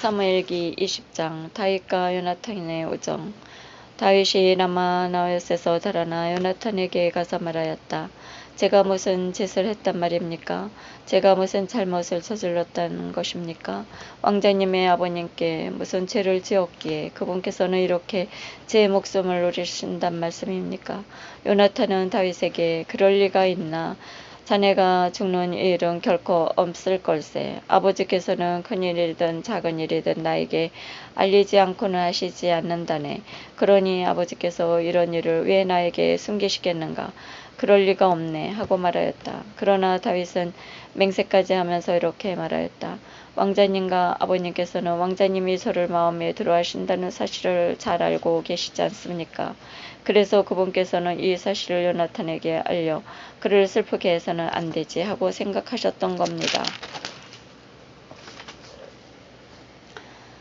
사무엘기 20장 다윗과 요나탄의 우정 다윗이 라마 나웃에서 달아나 요나탄에게 가서 말하였다. 제가 무슨 짓을 했단 말입니까? 제가 무슨 잘못을 저질렀다는 것입니까? 왕자님의 아버님께 무슨 죄를 지었기에 그분께서는 이렇게 제 목숨을 노리신단 말씀입니까? 요나탄은 다윗에게 그럴 리가 있나? 자네가 죽는 일은 결코 없을 걸세. 아버지께서는 큰 일이든 작은 일이든 나에게 알리지 않고는 하시지 않는다네. 그러니 아버지께서 이런 일을 왜 나에게 숨기시겠는가? 그럴 리가 없네 하고 말하였다. 그러나 다윗은 맹세까지 하면서 이렇게 말하였다. 왕자님과 아버님께서는 왕자님이 저를 마음에 들어하신다는 사실을 잘 알고 계시지 않습니까? 그래서 그분께서는 이 사실을 요나탄에게 알려 그를 슬프게 해서는 안 되지 하고 생각하셨던 겁니다.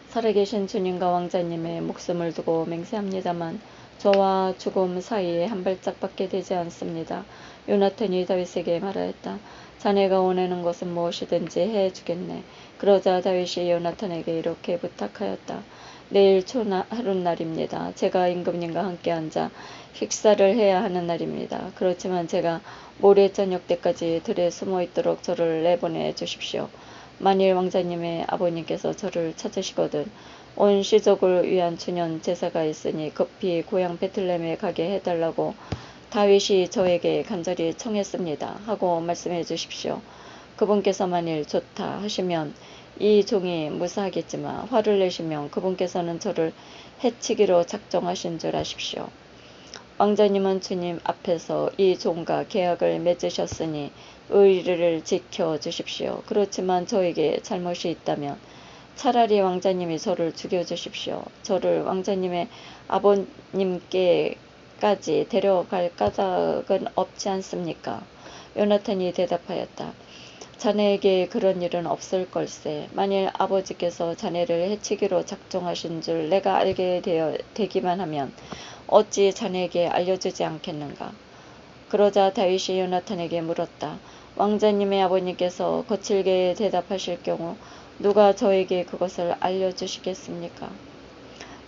살아계신 주님과 왕자님의 목숨을 두고 맹세합니다만 저와 죽음 사이에 한 발짝밖에 되지 않습니다. 요나탄이 다윗에게 말하였다. 자네가 원하는 것은 무엇이든지 해주겠네. 그러자 다윗이 요나탄에게 이렇게 부탁하였다. 내일 초하룻날입니다. 제가 임금님과 함께 앉아 식사를 해야 하는 날입니다. 그렇지만 제가 모레 저녁 때까지 들에 숨어 있도록 저를 내보내 주십시오. 만일 왕자님의 아버님께서 저를 찾으시거든 온 시족을 위한 천년 제사가 있으니 급히 고향 베틀렘에 가게 해달라고 다윗이 저에게 간절히 청했습니다. 하고 말씀해 주십시오. 그분께서 만일 좋다 하시면 이 종이 무사하겠지만 화를 내시면 그분께서는 저를 해치기로 작정하신 줄 아십시오. 왕자님은 주님 앞에서 이 종과 계약을 맺으셨으니 의리를 지켜 주십시오. 그렇지만 저에게 잘못이 있다면 차라리 왕자님이 저를 죽여주십시오. 저를 왕자님의 아버님께까지 데려갈 까닭은 없지 않습니까? 요나탄이 대답하였다. 자네에게 그런 일은 없을 걸세. 만일 아버지께서 자네를 해치기로 작정하신 줄 내가 알게 되어 되기만 하면 어찌 자네에게 알려주지 않겠는가? 그러자 다윗이 요나탄에게 물었다. 왕자님의 아버님께서 거칠게 대답하실 경우 누가 저에게 그것을 알려주시겠습니까?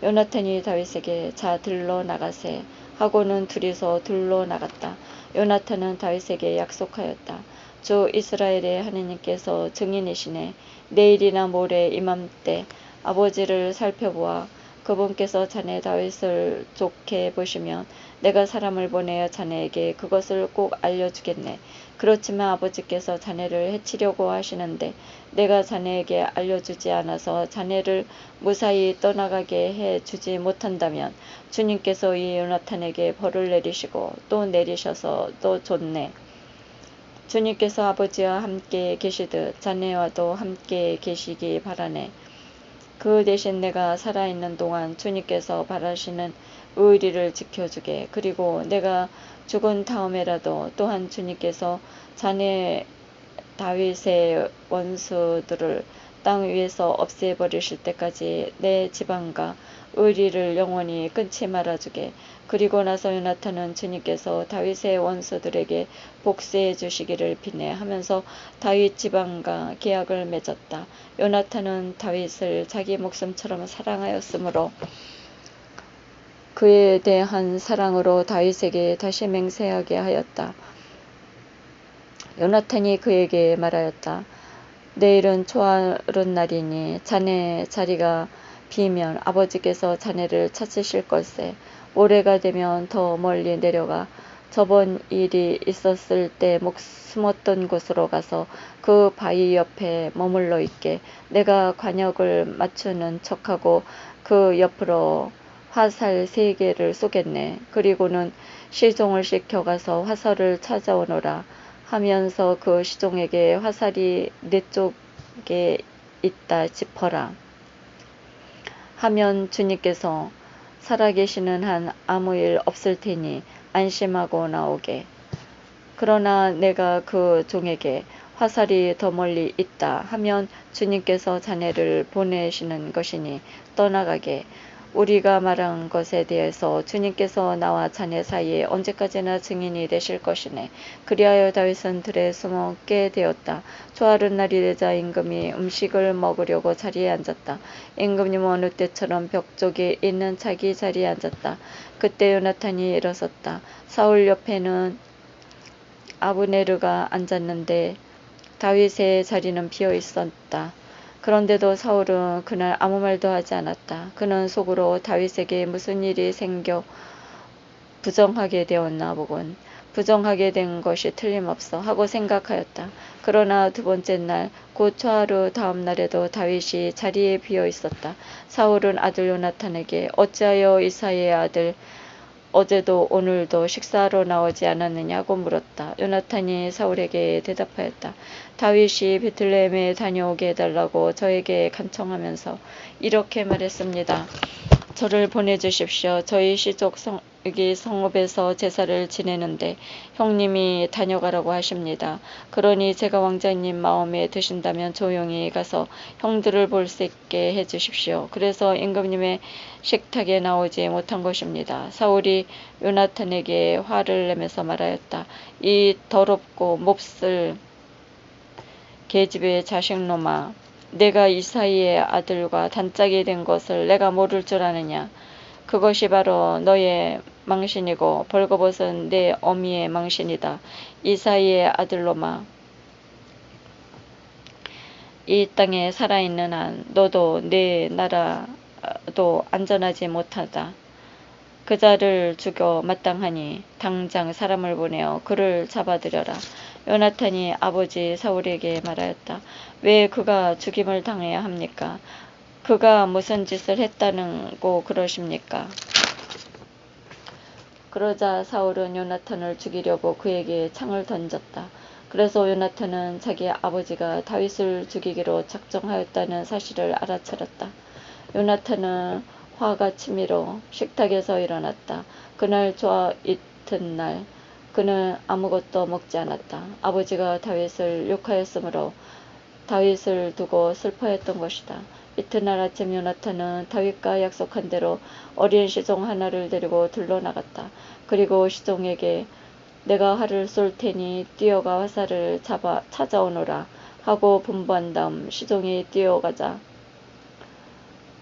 요나탄이 다윗에게 자 들러 나가세 하고는 둘이서 들러 나갔다. 요나탄은 다윗에게 약속하였다. 주 이스라엘의 하느님께서 증인이시네. 내일이나 모레 이맘때 아버지를 살펴보아 그분께서 자네 다윗을 좋게 보시면 내가 사람을 보내어 자네에게 그것을 꼭 알려주겠네. 그렇지만 아버지께서 자네를 해치려고 하시는데 내가 자네에게 알려주지 않아서 자네를 무사히 떠나가게 해 주지 못한다면 주님께서 이 요나탄에게 벌을 내리시고 또 내리셔서 또 좋네. 주님께서 아버지와 함께 계시듯 자네와도 함께 계시기 바라네. 그 대신 내가 살아있는 동안 주님께서 바라시는 의리를 지켜주게. 그리고 내가 죽은 다음에라도 또한 주님께서 자네 다윗의 원수들을 땅 위에서 없애버리실 때까지 내 지방과 의리를 영원히 끊지 말아주게. 그리고 나서 요나탄은 주님께서 다윗의 원수들에게 복수해 주시기를 비내 하면서 다윗 지방과 계약을 맺었다. 요나탄은 다윗을 자기 목숨처럼 사랑하였으므로 그에 대한 사랑으로 다윗에게 다시 맹세하게 하였다. 요나탄이 그에게 말하였다. 내일은 초하룻 날이니 자네 자리가 비면 아버지께서 자네를 찾으실 걸세. 올해가 되면 더 멀리 내려가 저번 일이 있었을 때 목 숨었던 곳으로 가서 그 바위 옆에 머물러 있게 내가 관역을 맞추는 척하고 그 옆으로 화살 세 개를 쏘겠네. 그리고는 시종을 시켜가서 화살을 찾아오너라 하면서 그 시종에게 화살이 내 쪽에 있다 짚어라. 하면 주님께서 살아계시는 한 아무 일 없을 테니 안심하고 나오게. 그러나 내가 그 종에게 화살이 더 멀리 있다 하면 주님께서 자네를 보내시는 것이니 떠나가게. 우리가 말한 것에 대해서 주님께서 나와 자네 사이에 언제까지나 증인이 되실 것이네. 그리하여 다윗은 들에 숨어 깨 되었다. 초하룻 날이 되자 임금이 음식을 먹으려고 자리에 앉았다. 임금님 어느 때처럼 벽 쪽에 있는 자기 자리에 앉았다. 그때 요나탄이 일어섰다. 사울 옆에는 아브네르가 앉았는데 다윗의 자리는 비어 있었다. 그런데도 사울은 그날 아무 말도 하지 않았다. 그는 속으로 다윗에게 무슨 일이 생겨 부정하게 되었나 보군. 부정하게 된 것이 틀림없어 하고 생각하였다. 그러나 두 번째 날, 곧 초하루 다음 날에도 다윗이 자리에 비어 있었다. 사울은 아들 요나탄에게 어찌하여 이사의 아들 어제도 오늘도 식사하러 나오지 않았느냐고 물었다. 요나탄이 사울에게 대답하였다. 다윗이 베틀레헴에 다녀오게 해달라고 저에게 간청하면서 이렇게 말했습니다. 저를 보내주십시오. 저희 시족 성, 여기 성읍에서 제사를 지내는데 형님이 다녀가라고 하십니다. 그러니 제가 왕자님 마음에 드신다면 조용히 가서 형들을 볼 수 있게 해주십시오. 그래서 임금님의 식탁에 나오지 못한 것입니다. 사울이 요나탄에게 화를 내면서 말하였다. 이 더럽고 몹쓸 계집의 자식놈아 내가 이 사이의 아들과 단짝이 된 것을 내가 모를 줄 아느냐 그것이 바로 너의 망신이고 벌거벗은 내 어미의 망신이다. 이 사이의 아들로마 이 땅에 살아있는 한 너도 내 나라도 안전하지 못하다. 그 자를 죽여 마땅하니 당장 사람을 보내어 그를 잡아들여라. 요나탄이 아버지 사울에게 말하였다. 왜 그가 죽임을 당해야 합니까? 그가 무슨 짓을 했다는 고 그러십니까? 그러자 사울은 요나탄을 죽이려고 그에게 창을 던졌다. 그래서 요나탄은 자기 아버지가 다윗을 죽이기로 작정하였다는 사실을 알아차렸다. 요나탄은 화가 치밀어 식탁에서 일어났다. 그날 좋아 이튿날 그는 아무것도 먹지 않았다. 아버지가 다윗을 욕하였으므로 다윗을 두고 슬퍼했던 것이다. 이튿날 아침 요나탄은 다윗과 약속한 대로 어린 시종 하나를 데리고 들러나갔다. 그리고 시종에게 내가 활을 쏠 테니 뛰어가 화살을 잡아 찾아오너라 하고 분부한 다음 시종이 뛰어가자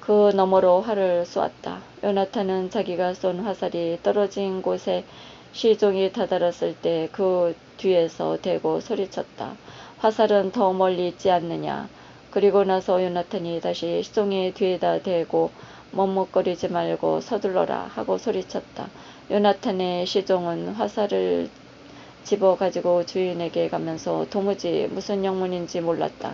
그 너머로 활을 쏘았다. 요나탄은 자기가 쏜 화살이 떨어진 곳에 시종이 다다랐을 때 그 뒤에서 대고 소리쳤다. 화살은 더 멀리 있지 않느냐. 그리고 나서 요나탄이 다시 시종의 뒤에다 대고 머뭇거리지 말고 서둘러라 하고 소리쳤다. 요나탄의 시종은 화살을 집어 가지고 주인에게 가면서 도무지 무슨 영문인지 몰랐다.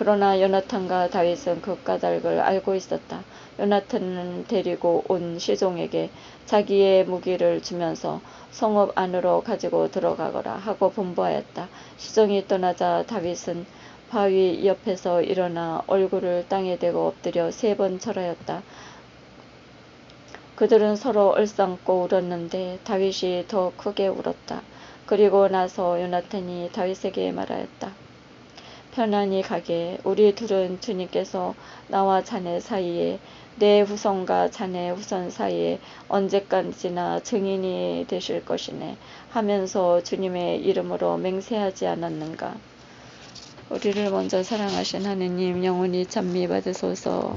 그러나 요나탄과 다윗은 그 까닭을 알고 있었다. 요나탄은 데리고 온 시종에게 자기의 무기를 주면서 성읍 안으로 가지고 들어가거라 하고 분부하였다. 시종이 떠나자 다윗은 바위 옆에서 일어나 얼굴을 땅에 대고 엎드려 세 번 절하였다. 그들은 서로 얼싸안고 울었는데 다윗이 더 크게 울었다. 그리고 나서 요나탄이 다윗에게 말하였다. 편안히 가게 우리 둘은 주님께서 나와 자네 사이에 내 후손과 자네 후손 사이에 언제까지나 증인이 되실 것이네 하면서 주님의 이름으로 맹세하지 않았는가. 우리를 먼저 사랑하신 하느님 영원히 찬미 받으소서.